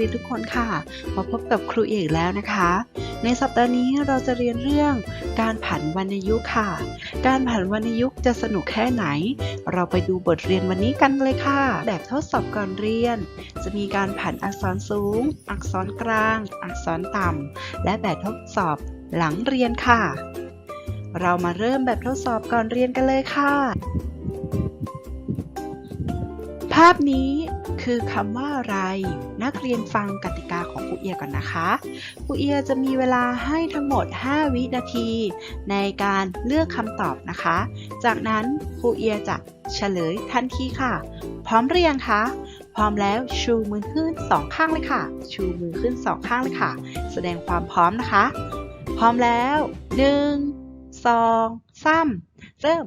เรียนทุกคนค่ะ มาพบกับครูเอกแล้วนะคะ ในสัปดาห์นี้เราจะเรียนเรื่องการผันวรรณยุกต์ค่ะ การผันวรรณยุกต์จะสนุกแค่ไหน เราไปดูบทเรียนวันนี้กันเลยค่ะ แบบทดสอบก่อนเรียน จะมีการผันอักษรสูง อักษรกลาง อักษรต่ำ และแบบทดสอบหลังเรียนค่ะ เรามาเริ่มแบบทดสอบก่อนเรียนกันเลยค่ะภาพนี้ คือคำว่าอะไร นักเรียนฟังกติกาของครูเอียก่อนนะคะครูเอียจะมีเวลาให้ทั้งหมด 5 วินาที ในการเลือกคำตอบนะคะ จากนั้นครูเอียจะเฉลยทันทีค่ะ พร้อมหรือยังคะ พร้อมแล้วชูมือขึ้นสองข้างเลยค่ะ ชูมือขึ้นสองข้างเลยค่ะ แสดงความพร้อมนะคะ พร้อมแล้วหนึ่งสองสามเริ่ม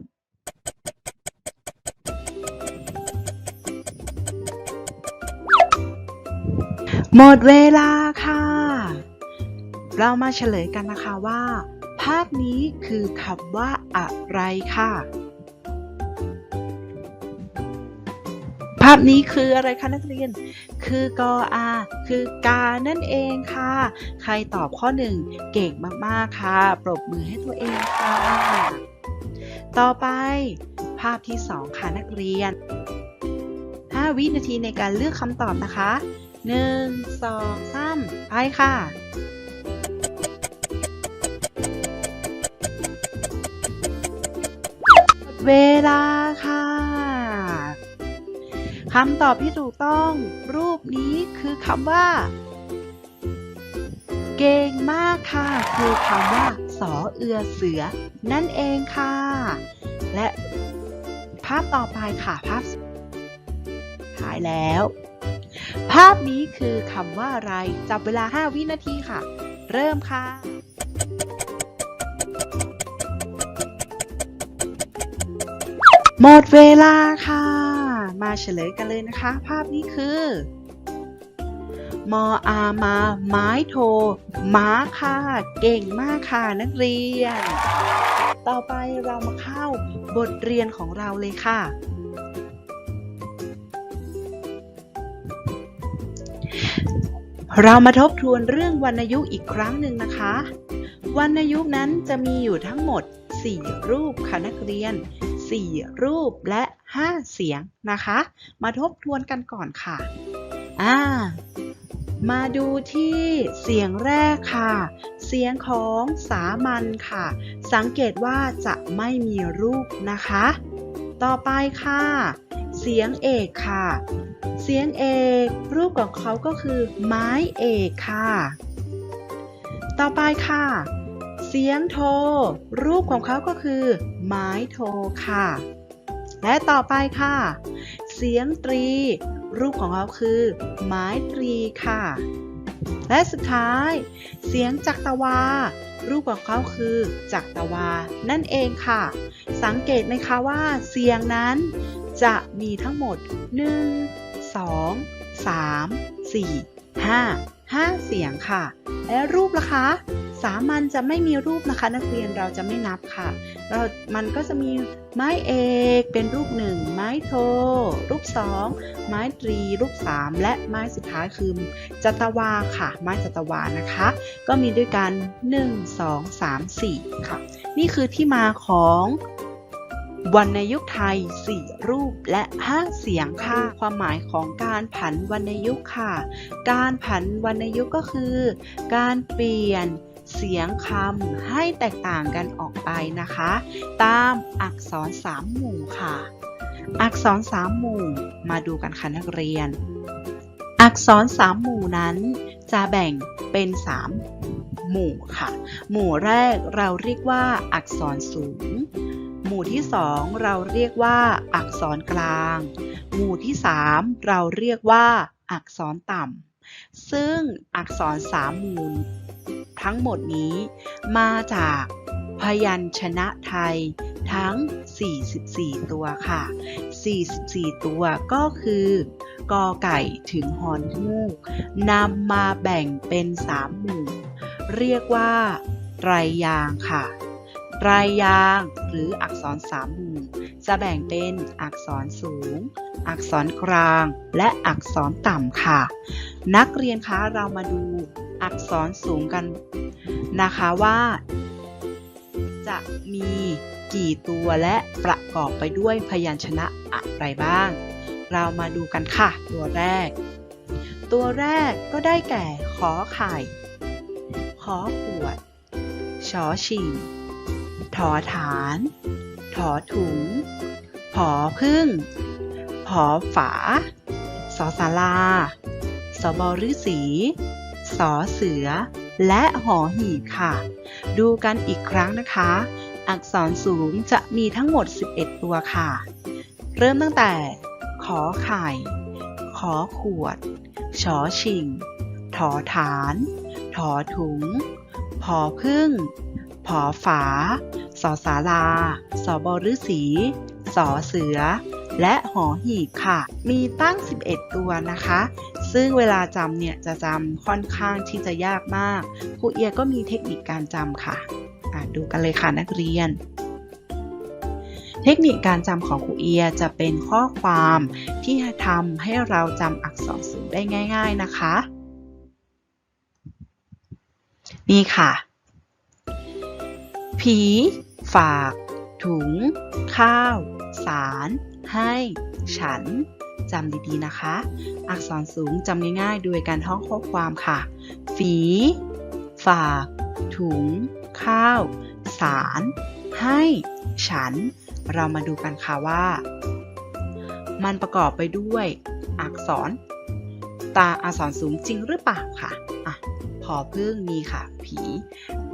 หมดเวลาค่ะ เรามาเฉลยกันนะคะว่า ภาพนี้คือคำว่าอะไรค่ะ ภาพนี้คืออะไรคะนักเรียน คือกออาคือกานั่นเองค่ะ ใครตอบข้อหนึ่งเก่งมากๆค่ะ ปรบมือให้ตัวเองค่ะ ต่อไป ภาพที่สองค่ะนักเรียน 5 วินาทีในการเลือกคำตอบนะคะ หนึ่งสองสามไปค่ะเวลาค่ะคำตอบที่ถูกต้อง รูปนี้คือคำว่า เก่งมากค่ะ คือคำว่าสอเอือเสือ นั่นเองค่ะ และภาพต่อไปค่ะภาพถ่ายแล้ว ภาพนี้คือคำว่าอะไร จับเวลา 5 วินาทีค่ะ เริ่มค่ะหมดเวลาค่ะ มาเฉลยกันเลยนะคะ ภาพนี้คือ มออามาไม้โท ม้าค่ะ เก่งมากค่ะนักเรียน ต่อไปเรามาเข้าบทเรียนของเราเลยค่ะ เรามาทบทวนเรื่องวรรณยุกต์อีกครั้งหนึ่งนะคะ วรรณยุกต์นั้นจะมีอยู่ทั้งหมด 4 รูปค่ะนักเรียน 4 รูปและ 5 เสียงนะคะ มาทบทวนกันก่อนค่ะ อ่า มาดูที่เสียงแรกค่ะ เสียงของสามัญค่ะ สังเกตว่าจะไม่มีรูปนะคะ ต่อไปค่ะ เสียงเอกค่ะ เสียงเอกรูปของเขาก็คือ ไม้เอกค่ะ ต่อไปค่ะ เสียงโท รูปของเขาก็คือ ไม้โทค่ะ และต่อไปค่ะ เสียงตรี รูปของเขาคือ ไม้ตรีค่ะ และสุดท้าย เสียงจักตวารูปของเขาคือจักตวา นั่นเองค่ะ สังเกตไหมคะว่าเสียงนั้น จะมีทั้งหมด 1 2 3 4 5 5 เสียงค่ะ และรูปล่ะคะ สามัญจะไม่มีรูปนะคะ นักเรียนเราจะไม่นับค่ะ เรา มันก็จะมีไม้เอกเป็นรูปหนึ่งไม้โท รูปสองไม้ตรี รูปสามและไม้สุดท้ายคือจัตวาค่ะ ไม้จัตวานะคะ ก็มีด้วยกัน 1 2 3 4 ค่ะ นี่คือที่มาของ วรรณยุกต์ไทย 4 รูปและ 5 เสียงค่ะ ความหมายของการผันวรรณยุกต์ค่ะ การผันวรรณยุกต์ก็คือ การเปลี่ยนเสียงคำให้แตกต่างกันออกไปนะคะ ตามอักษรสามหมู่ค่ะ อักษรสามหมู่มาดูกันค่ะนักเรียน อักษรสามหมู่นั้น จะแบ่งเป็นสามหมู่ค่ะ หมู่แรกเราเรียกว่าอักษรสูง มู่ที่สองเราเรียกว่า อักษรกลาง หมู่ที่สามเราเรียกว่า อักษรต่ำ ซึ่งอักษรสามหมู่ทั้งหมดนี้ มาจากพยัญชนะไทยทั้ง 44 ตัวค่ะ 44 ตัวก็คือกอไก่ถึงฮอนฮูกนำมาแบ่งเป็น 3 หมู่ เรียกว่าไตรยางค่ะ ไตรยางหรืออักษรสามหมู่จะแบ่งเป็นอักษรสูง อักษรกลาง และอักษรต่ำค่ะ นักเรียนคะเรามาดูอักษรสูงกันนะคะว่า จะมีกี่ตัวและประกอบไปด้วยพยัญชนะอะไรบ้าง เรามาดูกันค่ะ ตัวแรก ตัวแรกก็ได้แก่ขอไข่ ขอขวด ชอชิง ถอฐาน ถอถุง ผอพึ่ง ผอฝา สอสาราสบฤษีสอเสือ และหอหีบค่ะ ดูกันอีกครั้งนะคะ อักษรสูงจะมีทั้งหมด 11 ตัวค่ะ เริ่มตั้งแต่ ขอไข่ ขอขวด ชอชิง ถอฐาน ถอถุง ผอพึ่ง ผอฝา สอสาราสอบฤษีสอเสือ และหอหีบค่ะ มีตั้ง 11 ตัวนะคะ ซึ่งเวลาจำเนี่ยจะจำค่อนข้างที่จะยากมากครูเอียก็มีเทคนิคการจำค่ะอะดูกันเลยค่ะนักเรียนเทคนิคการจำของครูเอียจะเป็นข้อความที่ทำให้เราจำอักษรสูงได้ง่าย ๆนะคะ นี่ค่ะ ผี ฝาก ถุง ข้าว สาร ให้ ฉันจำดีๆนะคะ อักษรสูงจำง่ายๆโดยการท่องข้อความค่ะ ฝี ฝาก ถุง ข้าว สาร ให้ ฉัน เรามาดูกันค่ะว่า มันประกอบไปด้วย อักษร ตาอักษรสูงจริงหรือเปล่าค่ะ พอพึ่งมีค่ะ ผี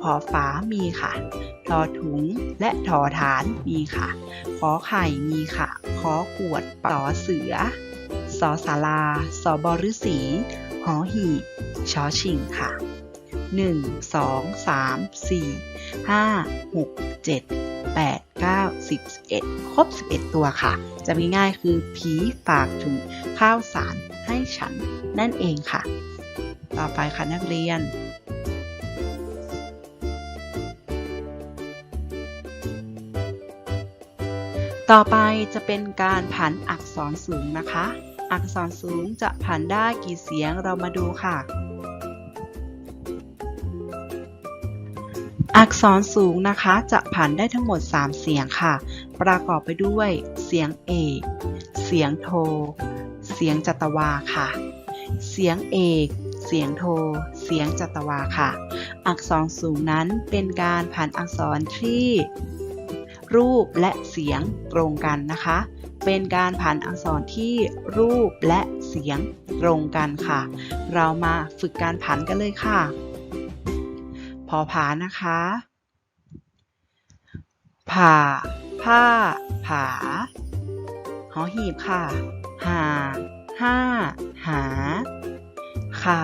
พอฟ้ามีค่ะทอถุงและทอฐานมีค่ะ ขอไข่มีค่ะ ขอขวดปอเสือสอสาราสอบฤษีหอหีบชอชิงค่ะ 1 2 3 4 5 6 7 8 9 10 11 ครบ 11 ตัวค่ะ จะง่ายคือผีฝากถุงข้าวสารให้ฉันนั่นเองค่ะ ต่อไปค่ะนักเรียน ต่อไปจะเป็นการผันอักษรสูงนะคะ อักษรสูงจะผันได้กี่เสียงเรามาดูค่ะ อักษรสูงนะคะจะผันได้ทั้งหมด 3 เสียงค่ะ ประกอบไปด้วยเสียงเอกเสียงโท เสียงจัตวาค่ะ เสียงเอก เสียงโท เสียงจัตวาค่ะ อักษรสูงนั้นเป็นการผันอักษรที่ รูปและเสียงตรงกันนะคะ เป็นการผันอักษรที่รูปและเสียงตรงกันค่ะ เรามาฝึกการผันกันเลยค่ะ พอผานะคะผ่าผ้า ผา หอหีบค่ะ หา ห้า หา ขา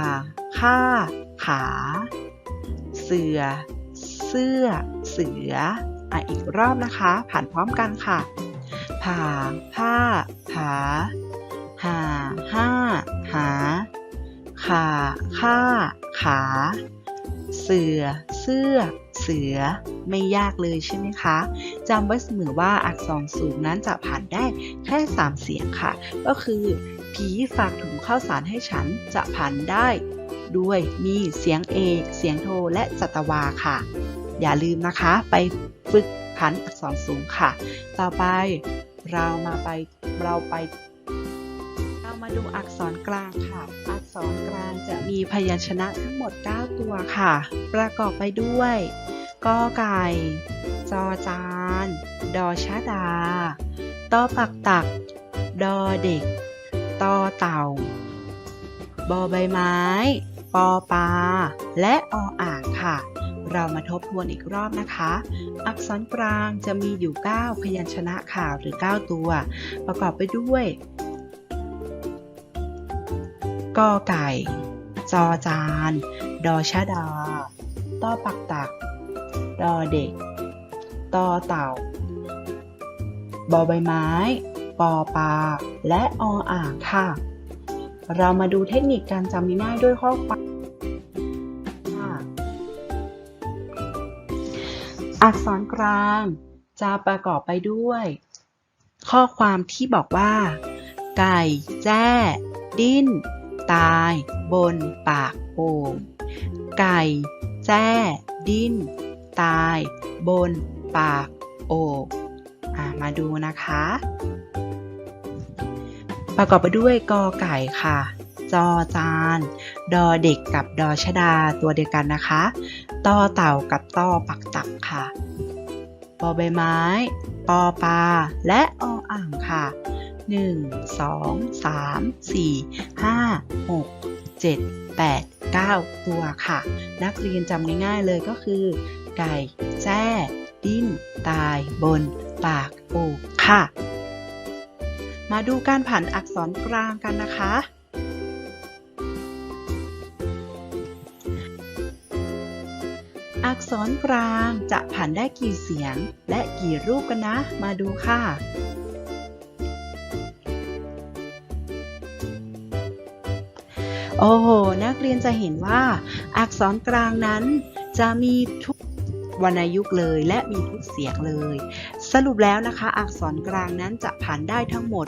ค่า ขา เสือ เสื้อ เสืออะอีกรอบนะคะ ผ่านพร้อมกันค่ะ ผ่า ผ้า ผา หา ห้า หา ขาค่า ขา เสือ เสื้อ เสือ ไม่ยากเลยใช่ไหมคะจำไว้เสมอว่าอักษรสูงนั้นจะผ่านได้แค่ 3 เสียงค่ะ ก็คือ ผีฝากถุงข้าวสารให้ฉันจะผ่านได้ ด้วยมีเสียงเอกเสียงโทและจัตวาค่ะ อย่าลืมนะคะ ไปฝึกผันอักษรสูงค่ะ ต่อไปเรามาไปเราไป เรามาดูอักษรกลางค่ะ อักษรกลางจะมีพยัญชนะทั้งหมด 9 ตัวค่ะ ประกอบไปด้วยกอไก่ จอจาน ดอชะดา ตอปักตัก ดอเด็ก ต่อเต่า บอใบไม้ ปอปลา และออ่างค่ะ เรามาทบทวนอีกรอบนะคะ อักษรกลางจะมีอยู่ 9 พยัญชนะค่ะหรือ 9 ตัว ประกอบไปด้วยกอไก่ จอจาน ดอชะดา ต้อปักตัก ดอเด็ก ตอเต่า บอใบไม้ ปอปา และออ่างค่ะ เรามาดูเทคนิคการจำง่ายด้วยข้อความค่ะอักษรกลางจะประกอบไปด้วย ข้อความที่บอกว่า ไก่แจ้ ดิ้น ตาย บนปากโอ่งไก่แจ้ ดิ้น ตาย บนปากโอ่งมาดูนะคะ ประกอบไปด้วยกอไก่ค่ะ จอจาน ดอเด็กกับดอชดาตัวเดียวกันนะคะตอเต่ากับตอปักตักค่ะปอใบไม้ ปอปลา และออ่างค่ะ 1 2 3 4 5 6 7 8 9 ตัวค่ะ นักเรียนจำง่ายๆเลยก็คือ ไก่ แจ้ ดิ้น ตาย บน ปาก โอกค่ะ มาดูการผันอักษรกลางกันนะคะ อักษรกลางจะผันได้กี่เสียง และกี่รูปกันนะ มาดูค่ะโอ้โห นักเรียนจะเห็นว่า อักษรกลางนั้นจะมีทุกวรรณยุกต์เลย และมีทุกเสียงเลย สรุปแล้วนะคะ อักษรกลางนั้นจะผันได้ทั้งหมด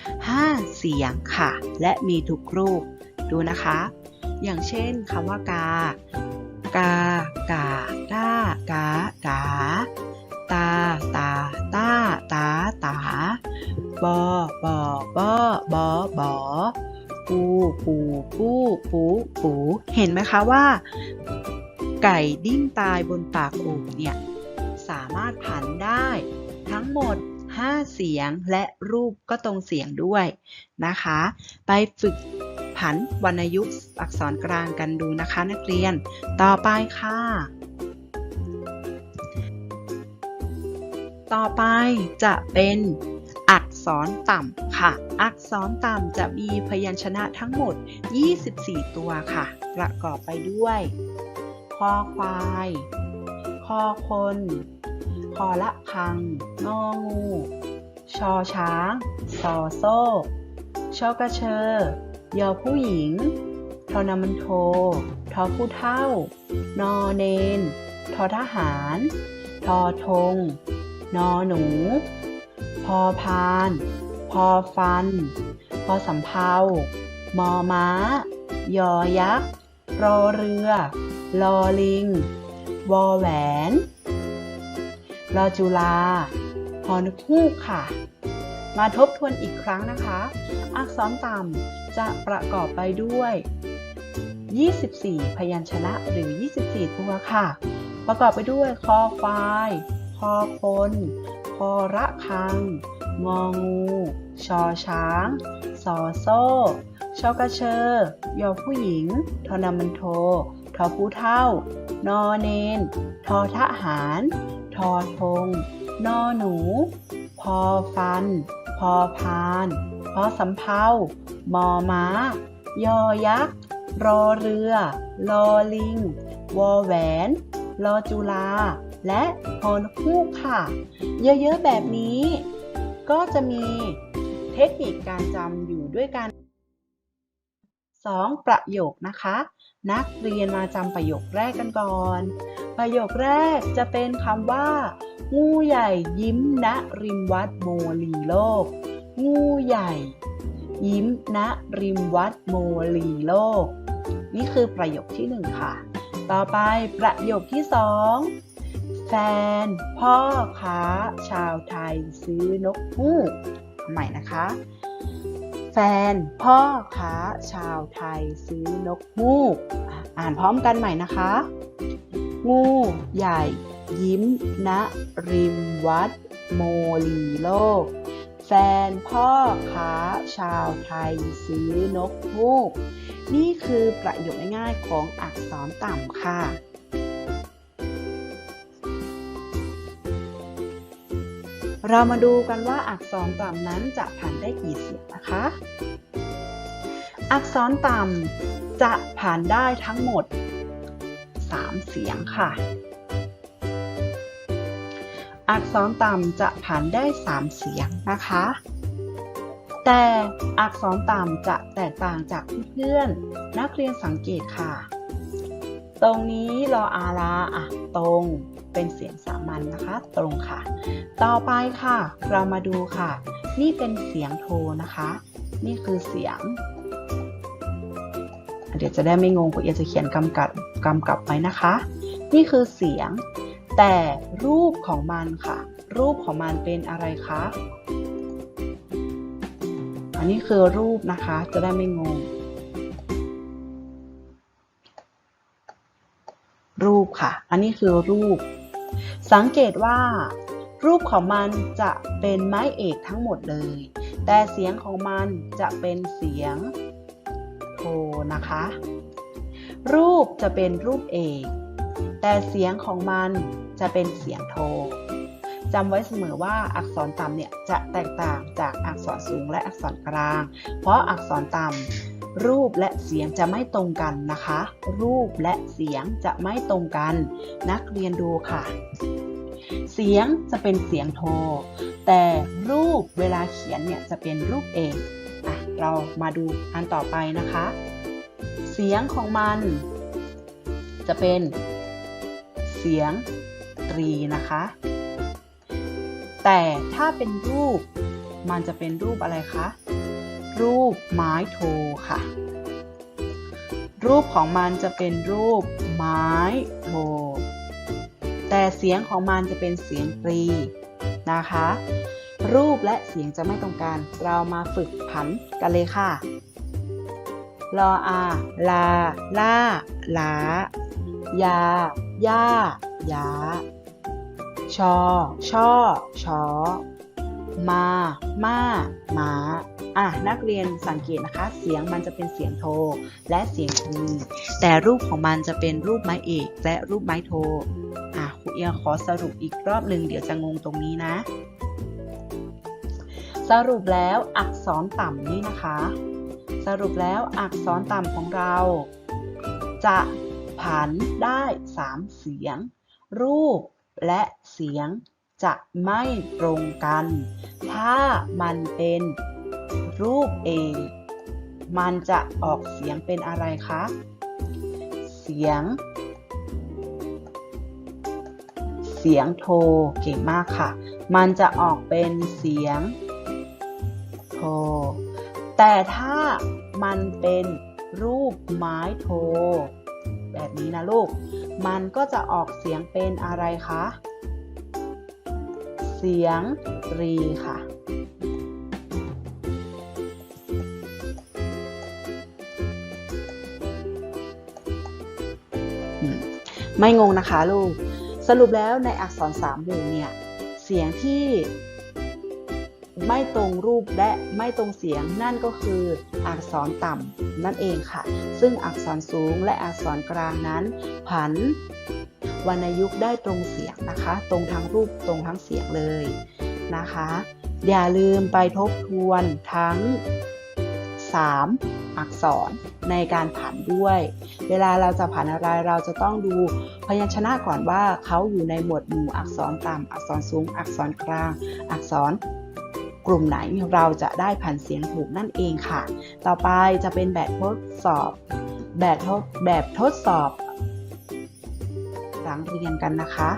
5 เสียงค่ะ และมีทุกรูป ดูนะคะ อย่างเช่นคำว่ากา กา กา กา กา กา ตา ตา ตา ตา ตา บอ บอ บอ บอ บอ ปู ปู ปู ปู ปู เห็นไหมคะว่า ไก่ดิ้นตายบนปากโอ่งเนี่ย สามารถผันได้ ทั้งหมด 5 เสียงและรูปก็ตรงเสียงด้วยนะคะ ไปฝึกผันวรรณยุกต์อักษรกลางกันดูนะคะนักเรียน ต่อไปค่ะ ต่อไปจะเป็นอักษรต่ำค่ะ อักษรต่ำจะมีพยัญชนะทั้งหมด 24 ตัวค่ะ ประกอบไปด้วยคอควาย คอคน คอละคัง งองู ชอช้าง ซอโซ่ชอกระเชอยอผู้หญิง ทอนามันโท ทอผู้เท่า นอเนน ทอทหาร ทอธงนอหนู พอพาน พอฟัน พอสำเภามอม้า ยอยักษ์ รอเรือ ลอลิง วอแหวนรอจุลาฮอนฮูกค่ะ มาทบทวนอีกครั้งนะคะ อักษรต่ำจะประกอบไปด้วย 24 พยัญชนะหรือ 24 ตัวค่ะ ประกอบไปด้วย คอควาย คอคนคอระคัง งองู ชอช้าง สอโซ่ ชอกระเชอยอผู้หญิง ทอนามันโท ทอผู้เท่า นอเนน ทอทหาร ทอธงนอหนู พอฟัน พอพานพอสำเภามอม้า ยอยักษ์ รอเรือ ลอลิง วอแหวน ลอจุลา และฮอนฮูกค่ะ เยอะๆแบบนี้ ก็จะมีเทคนิคการจำอยู่ด้วยกัน 2 ประโยคนะคะ นักเรียนมาจำประโยคแรกกันก่อน ประโยคแรกจะเป็นคำว่า งูใหญ่ยิ้มณริมวัดโมลีโลก งูใหญ่ ยิ้มณริมวัดโมลีโลก นี่คือประโยคที่หนึ่งค่ะ ต่อไปประโยคที่สองแฟน พ่อค้าชาวไทยซื้อนกฮูกใหม่นะคะ แฟน พ่อค้าชาวไทยซื้อนกฮูก อ่านพร้อมกันใหม่นะคะ งูใหญ่ ยิ้มณริมวัด โมลีโลก แฟนพ่อค้าชาวไทยซื้อนกฮูก นี่คือประโยคง่ายๆของอักษรต่ำค่ะ เรามาดูกันว่าอักษรต่ำนั้นจะผ่านได้กี่เสียงนะคะ อักษรต่ำจะผ่านได้ทั้งหมด 3 เสียงค่ะ อักษรต่ำจะผ่านได้ 3 เสียงนะคะ แต่อักษรต่ำจะแตกต่างจากเพื่อนๆนักเรียนสังเกตค่ะ ตรงนี้รออาลาอะตรง เป็นเสียงสามัญนนะคะ ตรงค่ะ ต่อไปค่ะ เรามาดูค่ะ นี่เป็นเสียงโทนะคะ นี่คือเสียง เดี๋ยวจะได้ไม่งงคุณเอียจะเขียนกำกับกำกับไว้นะคะ นี่คือเสียง แต่รูปของมันค่ะ รูปของมันเป็นอะไรคะอันนี้คือรูปนะคะ จะได้ไม่งง รูปค่ะ อันนี้คือรูป สังเกตว่า รูปของมันจะเป็นไม้เอกทั้งหมดเลย แต่เสียงของมันจะเป็นเสียงโทนะคะ รูปจะเป็นรูปเอก แต่เสียงของมันจะเป็นเสียงโทจำไว้เสมอว่าอักษรต่ำเนี่ยจะแตกต่างจากอักษรสูงและอักษรกลาง เพราะอักษรต่ำรูปและเสียงจะไม่ตรงกันนะคะ รูปและเสียงจะไม่ตรงกัน นักเรียนดูค่ะ เสียงจะเป็นเสียงโท แต่รูปเวลาเขียนเนี่ยจะเป็นรูปเอกอะเรามาดูอันต่อไปนะคะ เสียงของมัน จะเป็นเสียงตรีนะคะ แต่ถ้าเป็นรูปมันจะเป็นรูปอะไรคะ รูปไม้โทค่ะ รูปของมันจะเป็นรูปไม้โท แต่เสียงของมันจะเป็นเสียงตรีนะคะ รูปและเสียงจะไม่ตรงกัน เรามาฝึกผันกันเลยค่ะรออา ลา ล่าลา ยา ย่า ยา ชอ ช่อ ชอ มา มาหมาอะนักเรียนสังเกตนะคะ เสียงมันจะเป็นเสียงโท และเสียงตรีแต่รูปของมันจะเป็นรูปไม้เอกและรูปไม้โท ครูเอียขอสรุปอีกรอบหนึ่งเดี๋ยวจะงงตรงนี้นะ สรุปแล้วอักษรต่ำนี่นะคะ สรุปแล้วอักษรต่ำของเรา จะผันได้ 3 เสียง รูปและเสียงจะไม่ตรงกัน ถ้ามันเป็นรูปเองมันจะออกเสียงเป็นอะไรคะ เสียง เสียงโทเก่งมากค่ะ มันจะออกเป็นเสียงโท แต่ถ้ามันเป็นรูปไม้โท แบบนี้นะลูก มันก็จะออกเสียงเป็นอะไรคะ เสียงรีค่ะไม่งงนะคะลูก รุปแล้วในอักษรสามหมู่เนี่ย เสียงที่ไม่ตรงรูปและไม่ตรงเสียงนั่นก็คืออักษรต่ำนั่นเองค่ะ ซึ่งอักษรสูงและอักษรกลางนั้น ผันวรรณยุกต์ได้ตรงเสียงนะคะ ตรงทั้งรูปตรงทั้งเสียงเลยนะคะ อย่าลืมไปทบทวนทั้ง 3 อักษรในการผันด้วย เวลาเราจะผันอะไรเราจะต้องดูพยัญชนะก่อนว่าเขาอยู่ในหมวดหมู่อักษรต่ำอักษรสูง อักษรกลาง อักษรกลุ่มไหนเราจะได้ผันเสียงถูกนั่นเองค่ะ ต่อไปจะเป็นแบบทดสอบ แบบทดแบบทดสอบหลังเรียนกันนะคะ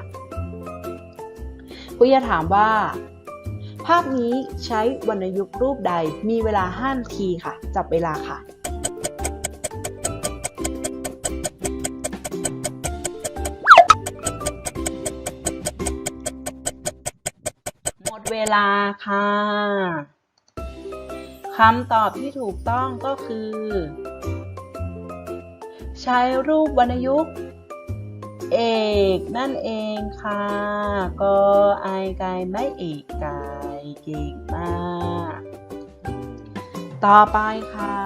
คุยจะถามว่า ภาพนี้ใช้วรรณยุกต์รูปใดมีเวลา5นาทีค่ะ จับเวลาค่ะหมดเวลาค่ะคำตอบที่ถูกต้องก็คือ ใช้รูปวรรณยุกต์ เอกนั่นเองค่ะ ก็ไอายกายไม่เอกกายเก่งมาก ต่อไปค่ะ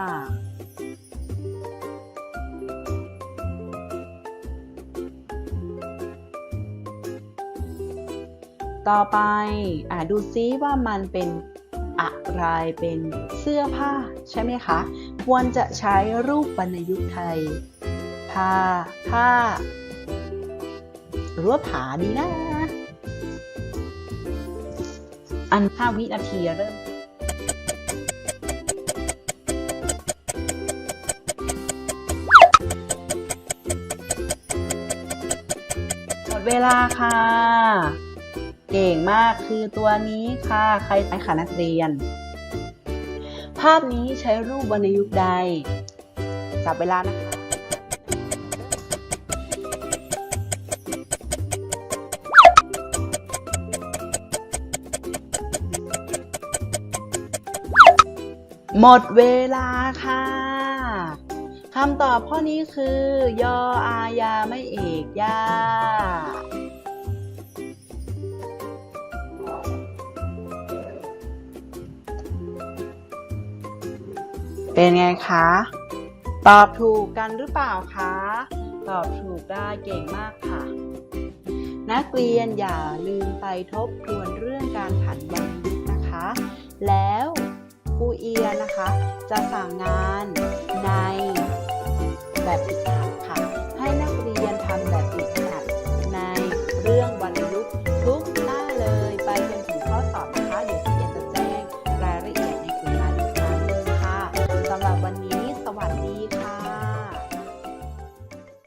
ต่อไปอ่าดูซิว่ามันเป็นอะไรเป็นเสื้อผ้าใช่ไหมคะ ควรจะใช้รูปวรรณยุกต์ไทย ผ้า ผ้า หรือว่าผาดีนะ อันห้าวินาทีเริ่มหมดเวลาค่ะ เก่งมากคือตัวนี้ค่ะ ใครใช้ค่ะนักเรียน ภาพนี้ใช้รูปวรรณยุกต์ใด จับเวลานะคะ หมดเวลาค่ะคำตอบข้อนี้คือยออายาไม่เอกยาเป็นไงคะ ตอบถูกกันหรือเปล่าคะ ตอบถูกได้เก่งมากค่ะ นักเรียนอย่าลืมไปทบทวนเรื่องการผันวรรณยุกต์นะคะ แล้ว กูเอียนะคะ จะสั่งงานในแบบฝึกหัด